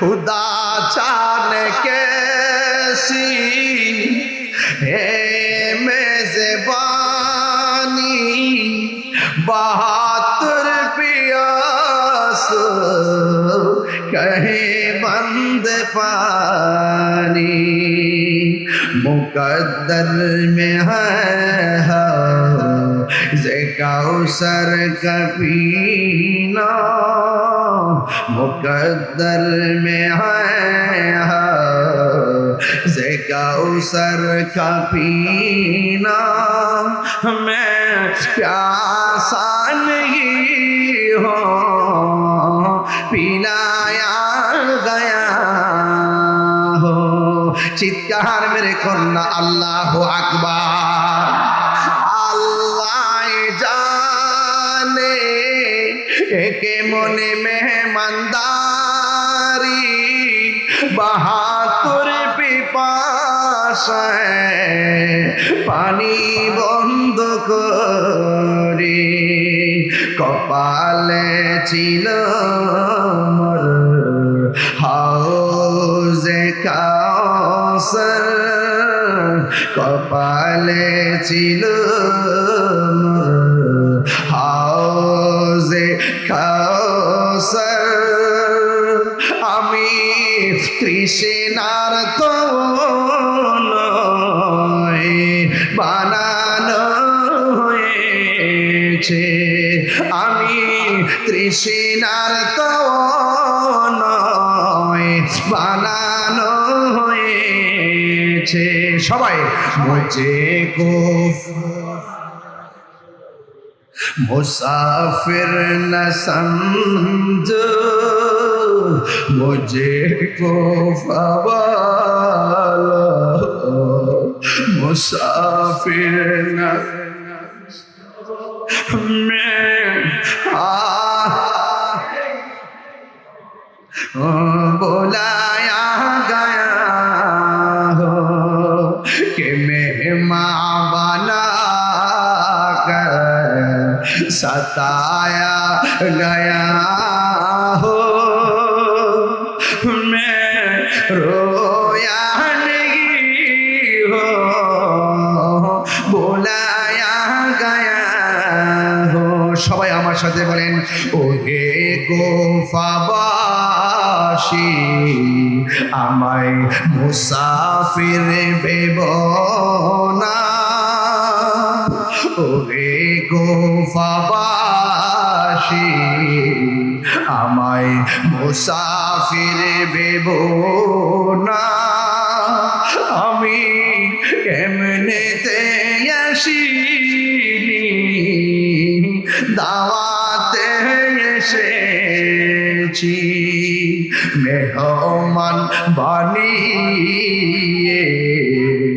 खुदा जाने कैसी है मेजबानी बहादुर पियास कहे बंद पानी। मुकद्दर में है से कौसर कपीना मुकद्दर में है से कौसर कपीना मैं प्यासा नहीं हो, पिलाया गया हो। चित्कार मेरे कन्या अल्लाह अकबर। একে মনে মেহমানদারি? বাহাতুর পিপাসায় পানি বন্ধ করে। কপালে ছিল মোর হাউজে কাউসার। কপালে ছিল মোর আমি কৃষ্ণার তো বানানো হয়েছে। আমি তৃষ্ণার তো বানানো হয়েছে। সবাই মুঝে কো मुसाफिर न समझो मुझे को फवाला मुसाफिर न मैं आ बुलाया गया हो कि मेहमां बना सताया गया हो मैं रोया नहीं हो बुलाया गया हो সবাই আমার সাথে বলেন ও হে গোফাবাসী আমায় মুসাফির বেব না ও হে গোফাবাসী, আমায় মুসাফির বেব না। আমি কেমনেতে আসিনি, দাওয়াতে এসেছি, মেহমান বানিয়ে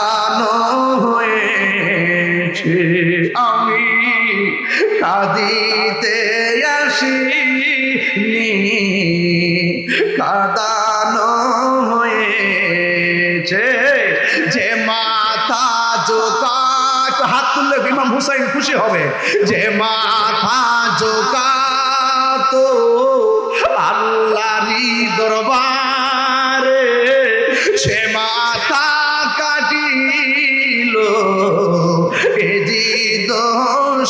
হয়েছে আমি কাঁদিতে আসিনি, কাদানো হয়েছে যে মাথা জোকা হাত তুললে ইমাম হুসাইন খুশি হবে। যে মাথা জোকা তো আল্লাহরি দরবারে, সে মাথা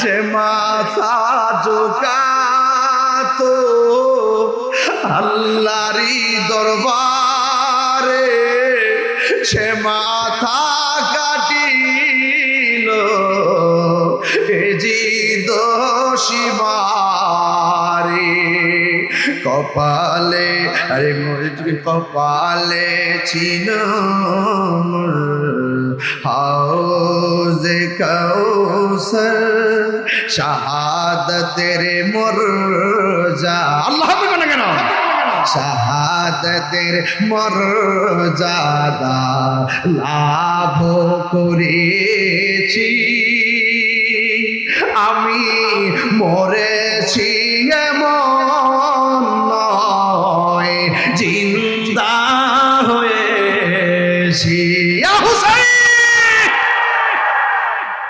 যে মাথা জোকাতো আল্লাহরি দরবারে, সে মাথা কাটিল এ জি দোষিমারে কপালে, আরে কপালে ছিল হাউজে কৌসর শাহাদতের মোর যা আল্লাহ কেন? লাভ করেছি। আমি মরেছি এমন